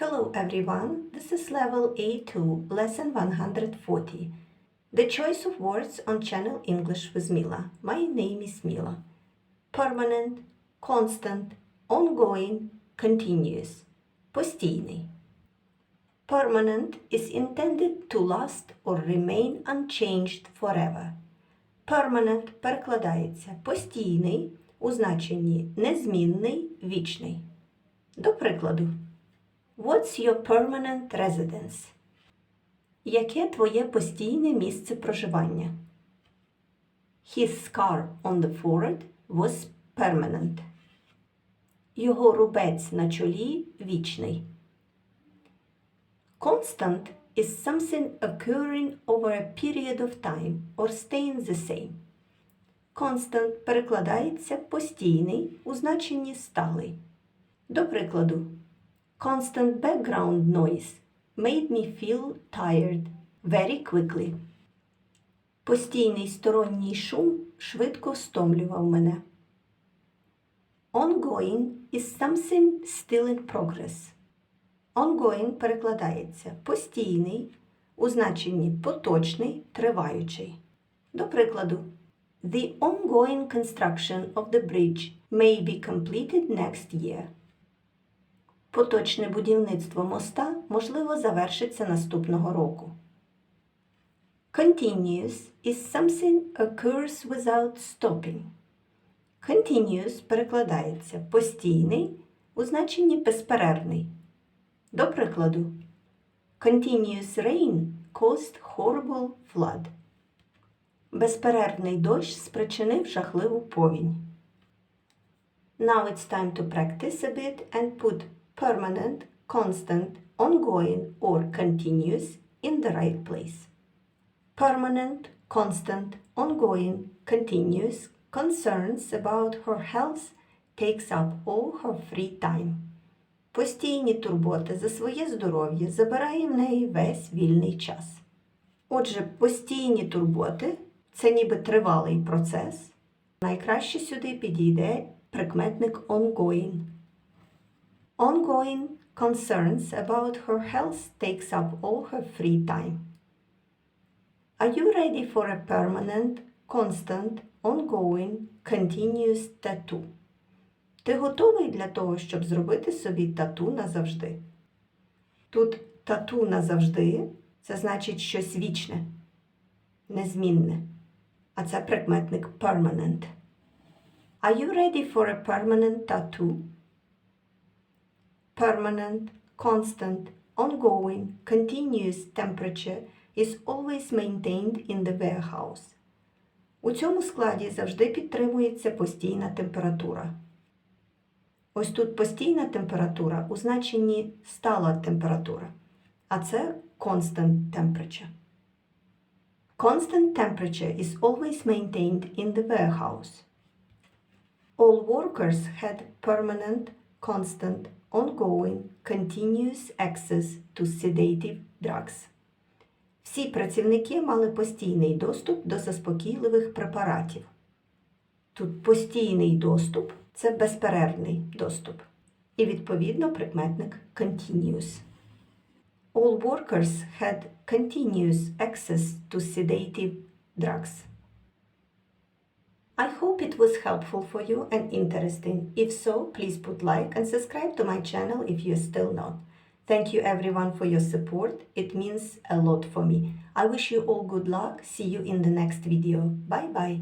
Hello everyone, this is level A2, lesson 140. The choice of words on channel English with Mila. My name is Mila. Permanent, constant, ongoing, continuous. Постійний. Permanent is intended to last or remain unchanged forever. Permanent перекладається постійний у значенні незмінний, вічний. До прикладу. What's your permanent residence? Яке твоє постійне місце проживання? His scar on the forehead was permanent. Його рубець на чолі вічний. Constant is something occurring over a period of time or staying the same. Constant перекладається постійний у значенні сталий. До прикладу, constant background noise made me feel tired very quickly. Постійний сторонній шум швидко стомлював мене. Ongoing is something still in progress. Ongoing перекладається постійний у значенні поточний, триваючий. До прикладу, The ongoing construction of the bridge may be completed next year. Поточне будівництво моста можливо завершиться наступного року. Continuous is something occurs without stopping. Continuous перекладається постійний у значенні безперервний. До прикладу, Continuous rain caused horrible flood. Безперервний дощ спричинив жахливу повінь. Now it's time to practice a bit and put permanent, constant, ongoing or continuous in the right place. Permanent, constant, ongoing, continuous concerns about her health takes up all her free time. Постійні турботи за своє здоров'я забирає в неї весь вільний час. Отже, постійні турботи це ніби тривалий процес. Найкраще сюди підійде прикметник ongoing. Ongoing concerns about her health takes up all her free time. Are you ready for a permanent, constant, ongoing, continuous tattoo? Ти готовий для того, щоб зробити собі тату назавжди? Тут тату назавжди це значить щось вічне, незмінне. А це прикметник permanent. Are you ready for a permanent tattoo? Permanent, constant, ongoing, continuous temperature is always maintained in the warehouse. У цьому складі завжди підтримується постійна температура. Ось тут постійна температура у значенні стала температура, а це constant temperature. Constant temperature is always maintained in the warehouse. All workers had permanent, constant, ongoing, continuous access to sedative drugs. Всі працівники мали постійний доступ до заспокійливих препаратів. Тут постійний доступ це безперервний доступ. І відповідно прикметник continuous. All workers had continuous access to sedative drugs. I hope it was helpful for you and interesting. If so, please put like and subscribe to my channel if you're still not. Thank you everyone for your support. It means a lot for me. I wish you all good luck. See you in the next video. Bye bye.